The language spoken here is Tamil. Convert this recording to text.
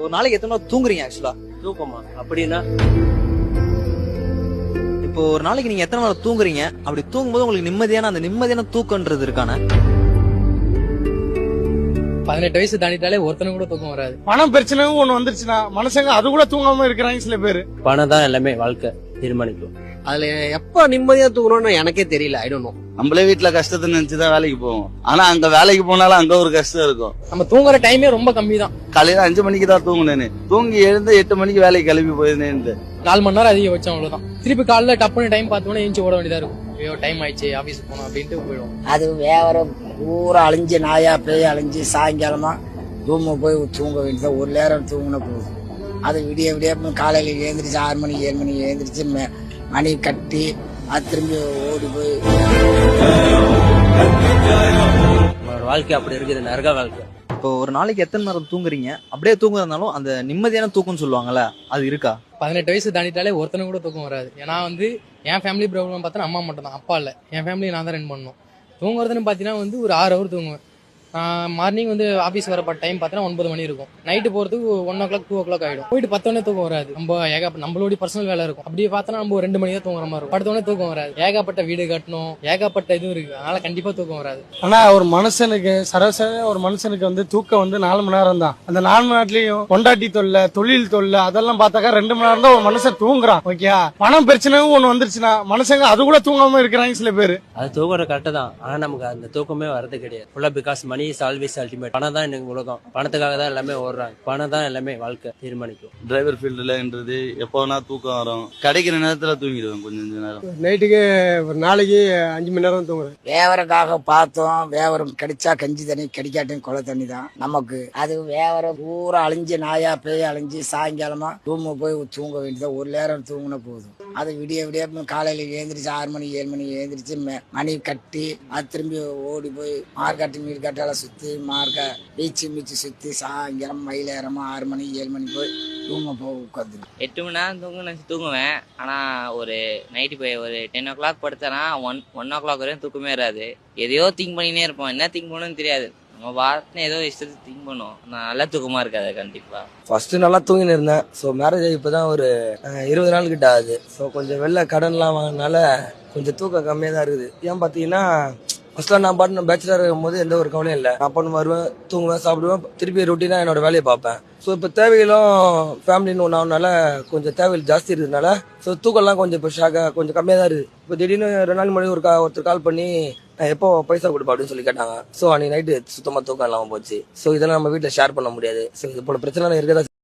ஒரு நாளைக்கு எத்தனை நாள் தூங்குறீங்க ஆக்சுவலா தூக்கமா? அப்படின்னா? இப்போ ஒரு நாளைக்கு நீங்க எத்தனை நாள் தூங்குறீங்க? அப்படி தூங்கும்போது உங்களுக்கு நிம்மதியான அந்த நிம்மதியான தூக்கம்ன்றது இருக்கான? பதினெட்டு வயசு தாண்டிட்டாலே ஒருத்தனும் கூட தூக்கம் வராது. பணம் பிரச்சனையும் ஒண்ணு வந்துருச்சுன்னா மனுஷங்க அது கூட தூங்காம இருக்கிறாங்க சில பேர். பணம் தான் எல்லாமே வாழ்க்கை தீர்மானிக்கும். அதுல எப்ப நிம்மதியா தூங்கணும்னு எனக்கே தெரியல ஐ டோன்ட் நோ நம்மளே வீட்டுல கஷ்டத்தை நினைச்சுதான் வேலைக்கு போவோம். ஆனா அங்க வேலைக்கு போனாலும் அங்க ஒரு கஷ்டம் இருக்கும். நம்ம தூங்குற டைமே ரொம்ப கம்மி தான் காலையில அஞ்சு மணிக்கு தான் தூங்குனேன்னு தூங்கி எழுந்து எட்டு மணிக்கு வேலைக்கு கிளம்பி போயிருந்தேன் நாலு மணி நேரம் அதிகபட்சம் அவ்வளவுதான். திருப்பி காலைல டப்புனு டைம் பார்த்தோன்னே ஏஞ்சி ஓட வேண்டியதா இருக்கும். ஐயோ டைம் ஆயிடுச்சு ஆபீஸ் போகணும் அப்படின்ட்டு போயிடும் அது வேற பூரா அழிஞ்சு நாயா பேய் அழிஞ்சு சாயங்காலமா ரூமு போய் தூங்க வேண்டியது ஒரு நேரம் தூங்கின போதும். அது விடிய விடிய காலையில் எழுந்திரிச்சு ஆறு மணி ஏழு மணி எழுந்திரிச்சு ம- மணி கட்டி அது திரும்பி ஓடி போய். வாழ்க்கை அப்படி இருக்குது நரக வாழ்க்கை. இப்போ ஒரு நாளைக்கு எத்தனை நேரம் தூங்குறீங்க? அப்படியே தூங்குறதுனாலும் அந்த நிம்மதியான தூக்கம்னு சொல்லுவாங்கல்ல அது இருக்கா? பதினெட்டு வயசு தாண்டிட்டாலே ஒருத்தனும் கூட தூக்கம் வராது. ஏன்னா வந்து என் ஃபேமிலி ப்ராப்ளம் பார்த்தா அம்மா மட்டும் தான் அப்பா இல்லை. என் ஃபேமிலி நான் தான் ரன் பண்ணணும் தூங்குறதுன்னு பார்த்தீங்கன்னா வந்து ஒரு ஆறு ஹவர் தூங்குவேன். மார்னிங் வந்து ஆஃபீஸ் வர டைம் பார்த்தீங்கன்னா ஒன்பது மணி இருக்கும். நைட்டு போகிறதுக்கு one o'clock two o'clock ஆகிடும் போயிட்டு பத்தோடனே தூக்கம் வராது. நம்ம ஏகப்பட்ட நம்மளோட பர்சனல் வேலை இருக்கும். அப்படியே பார்த்தோன்னா நம்ம ஒரு ரெண்டு மணி தான் தூங்குற மாதிரி இருக்கும். படுத்தோடனே தூக்கம் வராது. ஏகப்பட்ட வீடு கட்டணும். ஏகப்பட்ட இது இருக்கு. அதனால கண்டிப்பாக தூக்கம் வராது. ஆனா ஒரு மனுஷனுக்கு சராசரி ஒரு மனுஷனுக்கு வந்து தூக்கம் வந்து நாலு மணி நேரம் தான். அந்த நாலு மணி நேரத்துலயும் கொண்டாட்டி தொல்லை தொழில் தொல்லை அதெல்லாம் பார்த்தாக்கா ரெண்டு மணி நேரம் தான் ஒரு மனுஷன் தூங்குறான். ஓகே பணம் பிரச்சனையும் ஒண்ணு வந்துருச்சுன்னா மனுஷங்க அது கூட தூங்காம இருக்கிறாங்க சில பேர். அது தூங்குற கரெக்டு தான். ஆனா நமக்கு அந்த தூக்கமே வரது கிடையாது. ஃபுல்லா because money is always ultimate பணம் தான் எனக்கு உலகம். பணத்துக்காக தான் எல்லாமே ஓடுறாங்க. பணம் தான் எல்லாமே வாழ்க்கை தீர்மானிக்கும். டிரைவர் ஃபீல்டுலன்றது எப்போ வேணா தூக்கம் வரும். கிடைக்கிற நேரத்துல தூங்கிடுவேன் கொஞ்சம் கொஞ்ச நேரம். நைட்டுக்கு ஒரு நாளைக்கு அஞ்சு மணி நேரம் தூங்குறேன். வேவருக்காக பார்த்தோம். வேவரம் கிடைச்சா கஞ்சி தண்ணி கிடைக்காட்டும் குள தண்ணி தான் நமக்கு. அது வேவர பூரா அழிஞ்சு நாயா பேய் அழிஞ்சு சாயங்காலமா ரூமு போய் தூங்க வேண்டியது ஒரு நேரம் தூங்கின போதும். அது விடிய விடிய காலையில் எழுந்திரிச்சு ஆறு மணி ஏழு மணி எழுந்திரிச்சு ம- மணி கட்டி அது திரும்பி ஓடி போய் மார்க்கெட்டு மீர்கட்டெல்லாம் சுற்றி மார்க்க பீச்சு மீச்சு சுற்றி சாயங்காலம் மயிலேறமா ஆறு மணி ஏழு மணி போய் ரூமை போய் உட்காந்துரும் எட்டு மணி நேரம் தூங்க நினச்சி தூங்குவேன். ஆனால் ஒரு நைட்டு போய் ஒரு டென் ஓ கிளாக் படுத்தேன்னா ஒன் ஒன் ஓ கிளாக் வரையும் தூக்கமே வராது. எதையோ திங்க் பண்ணினே இருப்போம். என்ன திங்க் பண்ணணும்னு தெரியாது. நம்ம வாட்டினு ஏதோ இஷ்டத்துக்கு திங்க் பண்ணுவோம். நான் நல்லா தூக்கமாக இருக்காது கண்டிப்பாக ஃபர்ஸ்ட் நல்லா தூங்கின்னு இருந்தேன். ஸோ மேரேஜ் ஆகி இப்பதான் ஒரு இருபது நாள் கிட்ட ஆகுது. ஸோ கொஞ்சம் வெளில கடன்லாம் வாங்கினால கொஞ்சம் தூக்கம் கம்மியாக தான் இருக்குது. ஏன் பார்த்தீங்கன்னா ஃபர்ஸ்ட்லாம் நான் பாட்டு பேச்சுலர் இருக்கும்போது எந்த ஒரு கவலையும் இல்லை. நான் பண்ணு வருவேன் தூங்குவேன் சாப்பிடுவேன் திருப்பி ரொட்டீனாக என்னோட வேலையை பார்ப்பேன். ஸோ இப்போ தேவைகளும் ஃபேமிலின்னு ஒன்று ஆகுனால கொஞ்சம் தேவைகள் ஜாஸ்தி இருந்ததுனால ஸோ தூக்கம்லாம் கொஞ்சம் இப்போ ஷாக்காக கொஞ்சம் கம்மியாக தான் இருக்குது. இப்போ திடீர்னு ரெண்டு நாள் மணி ஒரு கா ஒருத்தர் கால் பண்ணி நான் எப்போ பைசா கொடுப்பா? அப்படின்னு சொல்லி கேட்டாங்க. ஸோ அன்னைக்கு நைட்டு சுத்தமாக தூக்கம் இல்லாமல் போச்சு. ஸோ இதெல்லாம் நம்ம வீட்டில் ஷேர் பண்ண முடியாது. ஸோ இது போல பிரச்சனை இருக்கதான்